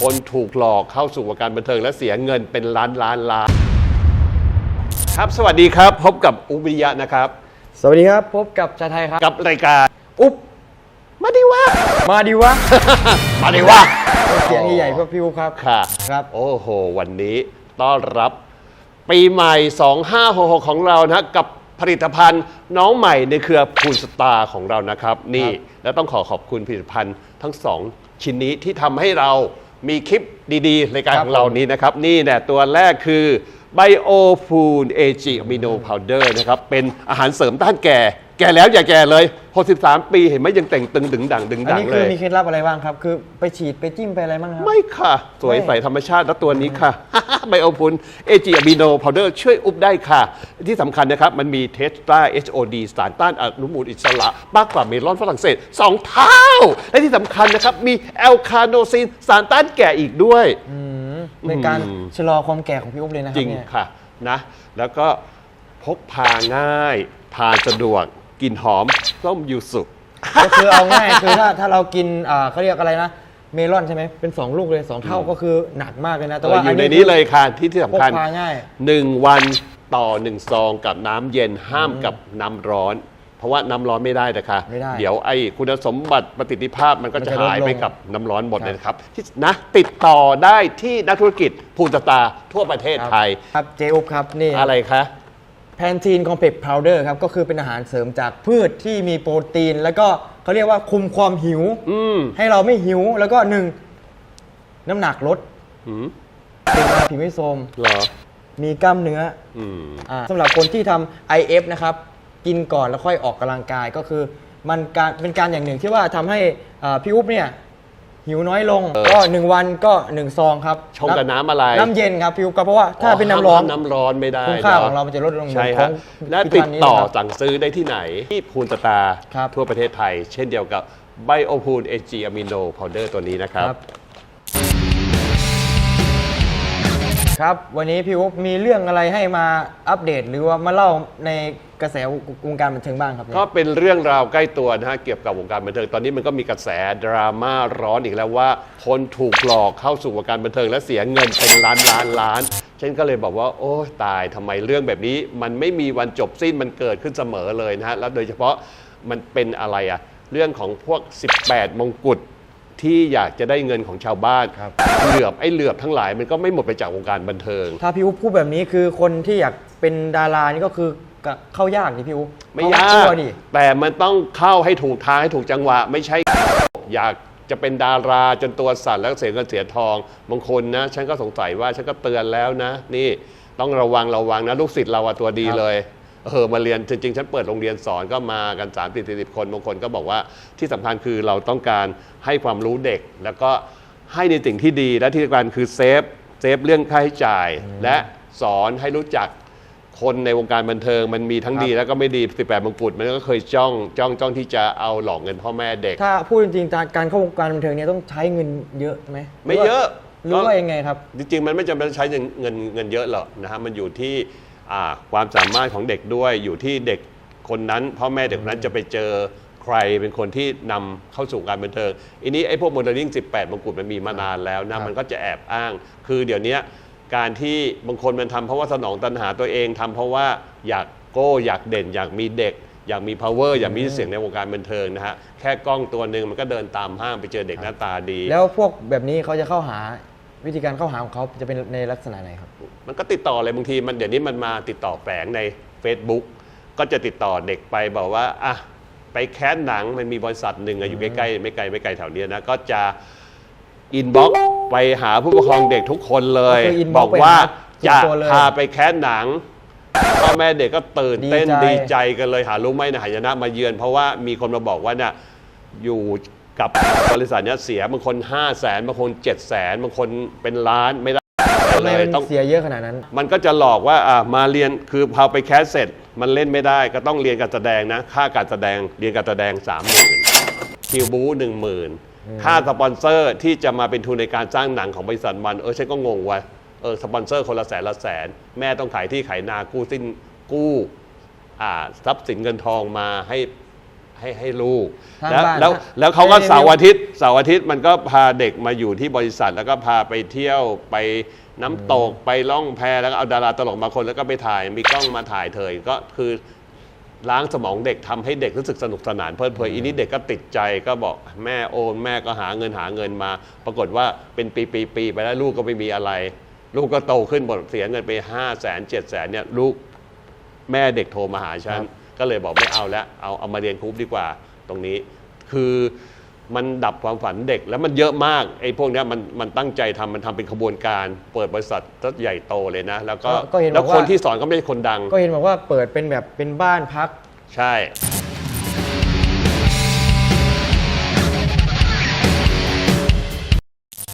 คนถูกหลอกเข้าสู่วงการบันเทิงและเสียเงินเป็นล้านล้านล้านครับสวัสดีครับ พบกับอุบิยะนะครับ สวัสดีครับ พบกับชาไทยครับ กับรายการอุ๊บมาดีว่ามาดีวะ มาดีว่าเสียงใหญ่ๆเพื่อพี่อุ๊บครับค่ะครับ โอ้โห วันนี้ต้อนรับ ปีใหม่ 2566 ของเรานะกับผลิตภัณฑ์น้องใหม่ในเครือพูนสตาร์ของเรานะครับ นี่แล้วต้องขอขอบคุณผลิตภัณฑ์ทั้งสองชิ้นนี้ที่ทำให้เรา มีคลิปดีๆรายการครับของเรานี้นะครับ นี่เนี่ยตัวแรกคือ Bio Food AG Amino Powder นะครับ เป็นอาหารเสริมต้านแก่ แก่แล้วอย่าแก่เลย63ปีเห็นไหมยังแต่งตึงดึงดังดึงอันดังนี้เลคือย มีเคล็ดลับอะไรบ้างครับ คือไปฉีดไปจิ้มไปอะไรบ้างครับ ไม่ค่ะ สวยไม่ใสธรรมชาติแล้วตัวนี้ค่ะ ไบโอพุนเอจิอะมิโนพาวเดอร์ช่วยอุบได้ค่ะ ที่สำคัญนะครับ มันมีเทสตรา HOD สารต้านอนุมูลอิสระมากกว่าเมลอนฝรั่งเศส 2 เท่า และที่สำคัญนะครับ มีแอลคาโนซินสารต้านแก่อีกด้วยเป็นการชะลอความแก่ของพี่อุ๊บเลยนะคจรัริบงเนี่ย ค่ะนะ แล้วก็พกพาง่าย ทานสะดวก กลิ่นหอมส้มยูสุก็คือเอาง่ายคือถ้าถ้าเรากินอ่าเขาเรียกอะไรนะ เมลอนใช่ไหมเป็น 2 ลูกเลย 2 เท่าก็คือหนักมากเลยนะ แต่ว่าอยู่ในนี้เลยค่ะที่ที่พสำกคัญพาง่าย หนึ่งวันต่อหนึ่งซองกับน้ำเย็นห้ามกับน้ำร้อน เพราะว่าน้ำร้อนไม่ได้นะคะ ไม่ได้เดี๋ยวไอ้คุณสมบัติประสิทธิภาพมันก็มันจะจะลดหายไปลง กับน้ำร้อนหมดเลยนะครับที่นะติดต่อได้ที่นักธุรกิจภูตตาทั่วประเทศไทย ครับเจอุ๊บครับนี่ อะไรคะ แพนทีนคอมเพล็กซ์พาวเดอร์ครับก็คือเป็นอาหารเสริมจากพืชที่มีโปรตีน แล้วก็เขาเรียกว่าคุมความหิว อืมให้เราไม่หิวแล้วก็หนึ่งน้ำหนักลดหืมเป็นมาผิวไม่โทรมเหรอมีกล้ามเนื้ออืมอ่าสำหรับคนที่ทำ IF นะครับ กินก่อนแล้วค่อยออกกำลังกายก็คือ มันการเป็นการอย่างหนึ่งที่ว่าทำให้อ่าพี่อุ๊บเนี่ย หิวน้อยลงเออก็หนึ่งวันก็หนึ่งซองครับชงกับน้ำอะไรน้ำเย็นครับพี่อุ๊บก็เพราะว่าถ้าเป็นน้ำร้อนห้มน้ำร้อนไม่ได้คุณค่านะของเรามันจะลดลงใช่เหมือนฮะของและพิติธีดกรนี้ต่อนะครับสั่งซื้อได้ที่ไหน ที่ภูนตตาครับทั่วประเทศไทย เช่นเดียวกับไบโอพูนเอจีอะมิโนพาวเดอร์ตัวนี้นะครับ ครับ ครับ วันนี้พี่อุ๊บมีเรื่องอะไรให้มาอัปเดต หรือว่ามาเล่าในกระแสวงการบันเทิงบ้างครับพี่ก็เป็นเรื่องราวใกล้ตัวนะฮะเกี่ยวกับวงการบันเทิงตอนนี้มันก็มีกระแสดราม่าร้อนอีกแล้วว่า คนถูกหลอกเข้าสู่วงการบันเทิงและเสียเงินเป็นล้านล้านล้านฉันก็เลยบอกว่า โอ้ตายทำไมเรื่องแบบนี้ มันไม่มีวันจบสิ้นมันเกิดขึ้นเสมอเลยนะฮะแล้วโดยเฉพาะมันเป็นอะไรอะเรื่องของพวก 18 มงกุฎ ที่อยากจะได้เงินของชาวบ้านครับเหลือบไอ้เหลือบทั้งหลายมันก็ไม่หมดไปจากวงการบันเทิง ถ้าพี่อุ๊บพูดแบบนี้คือคนที่อยากเป็นดารานี่ก็คือก็เข้ายากดิพี่อุ๊บไม่เขยากกลัวดิแต่มันต้องเข้าให้ถูกทางให้ถูกจังหวะ ไม่ใช่อยากจะเป็นดาราจนตัวสั่นแล้วเสียเงินเสียทองบางคนนะ ฉันก็สงสัยว่าฉันก็เตือนแล้วนะ นี่ต้องระวังระวังนะลูกศิษย์เราอะตัวดีเลย เออมาเรียนจริงๆ ฉันเปิดโรงเรียนสอนก็มากัน3 4 0 คนบางคนก็บอกว่าที่สำคัญคือเราต้องการให้ความรู้เด็ก แล้วก็ให้ในสิ่งที่ดีและที่สำคัญคือเซฟเซฟเรื่องค่าใช้จ่าย และสอนให้รู้จักคนในวงการบันเทิงมันมีทั้งครับดีแล้วก็ไม่ดี 18มงกุฎมันก็เคยจ้องจ้องจ้องที่จะเอาหลอกเงินพ่อแม่เด็ก ถ้าพูดจริงๆการเข้าวงการบันเทิงเนี่ยต้องใช้เงินเยอะไหมไม่เยอะหรือว่ายังไงครับ จริงๆ มันไม่จำเป็นต้องใช้เงินเงินเงินเยอะหรอกนะฮะมันอยู่ที่อ่า ความสามารถของเด็กด้วยอยู่ที่เด็กคนนั้นพ่อแม่เด็กคนนั้นจะไปเจอใครเป็นคนที่นำเข้าสู่การบันเทิงอันนี้ไอ้พวกโมเดลลิ่ง 18 มงกุฎมันมีมานานแล้วครันะบมันก็จะแอบอ้าง คือเดี๋ยวนี้การที่บางคนมันทำเพราะว่าสนองตัณหาตัวเองทำเพราะว่าอยากโก้อยากเด่น อยากมีเด็ก อยากมี power อยากมีชื่อเสียงในวงการบันเทิงนะฮะแค่กล้องตัวหนึ่งมันก็เดินตามห้างไปเจอเด็กหน้าตาดี แล้วพวกแบบนี้เขาจะเข้าหา วิธีการเข้าหาของเขาจะเป็นในลักษณะไหนครับ มันก็ติดต่อเลยบางทีมันเดี๋ยวนี้มันมาติดต่อแฝงใน Facebook ก็จะติดต่อเด็กไปบอกว่าอะไปแคสหนังมันมีบริษัทหนึ่งอะอยู่ใกล้ๆไม่ไกลไม่ไกลแถวเนี้ยนะก็จะอินบ็อกไปหาผู้ปกครองเด็กทุกคนเลย ก็คือ inbox บอกว่าไปหาจะส่วนตัวเลยพาไปแคสหนังพ่อแม่เด็กก็ตื่นเต้นดีดีใจใจกันเลยหารู้ไหมนะหายนะมาเยือน เพราะว่ามีคนมาบอกว่าเนี่ยอยู่ กับบริษัทเนี้ยเสียบางคน 5 0 0แสนบางคน 7 0 0แสนบางคนเป็นล้านไม่ได้ทำไมเลยมันต้อง เสียเยอะขนาดนั้น มันก็จะหลอกว่าอะมาเรียนคือพอไปแคสเสร็จ มันเล่นไม่ได้ก็ต้องเรียนการแสดงนะ ค่าการแสดงเรียนการแสดงสามหมื่นคิวบูหนึ่งหมื่นค่าสปอนเซอร์ที่จะมาเป็นทุนในการสร้างหนังของบริษัทมัน เออฉันก็งงว่าเออสปอนเซอร์คนละแสนละแสน แม่ต้องขายที่ขายนากู้สิ้นกู้อ่าทรัพย์สินเงินทองมาให้ ให้ให้ลูกทางแล้วบ้านแล้วฮะแล้วเขาก็ให้เสาร์อาทิตย์เสาร์อาทิตย์มันก็พาเด็กมาอยู่ที่บริษัท แล้วก็พาไปเที่ยวไปน้ำตกไปล่องแพแล้วก็เอาดาราตลกมาคนแล้วก็ไปถ่ายมีกล้องมาถ่ายเธอก็คือล้างสมองเด็กทำให้เด็กรู้สึกสนุกสนานเพลิดเพลินอีนี้เด็กก็ติดใจก็บอกแม่โอนแม่ก็หาเงินหาเงินมา ปรากฏว่าเป็นปีปีปีไปแล้วลูกก็ไม่มีอะไร ลูกก็โตขึ้นหมดเสียเงินไปห้าแสนเจ็ดแสนเนี่ยลูก แม่เด็กโทรมาหาฉัน ก็เลยบอกไม่เอาแล้วเอาเอามาเรียนครูดีกว่าตรงนี้ คือมันดับความฝันเด็กแล้วมันเยอะมากไอ้พวกเนี้ยมันมันตั้งใจทำมันทำเป็นขบวนการ เปิดบริษัทก็ใหญ่โตเลยนะ แล้วก็ก็เห็นบอกแล้วว่าคนที่สอนก็ไม่ใช่คนดัง ก็เห็นบอกว่าเปิดเป็นแบบเป็นบ้านพัก ใช่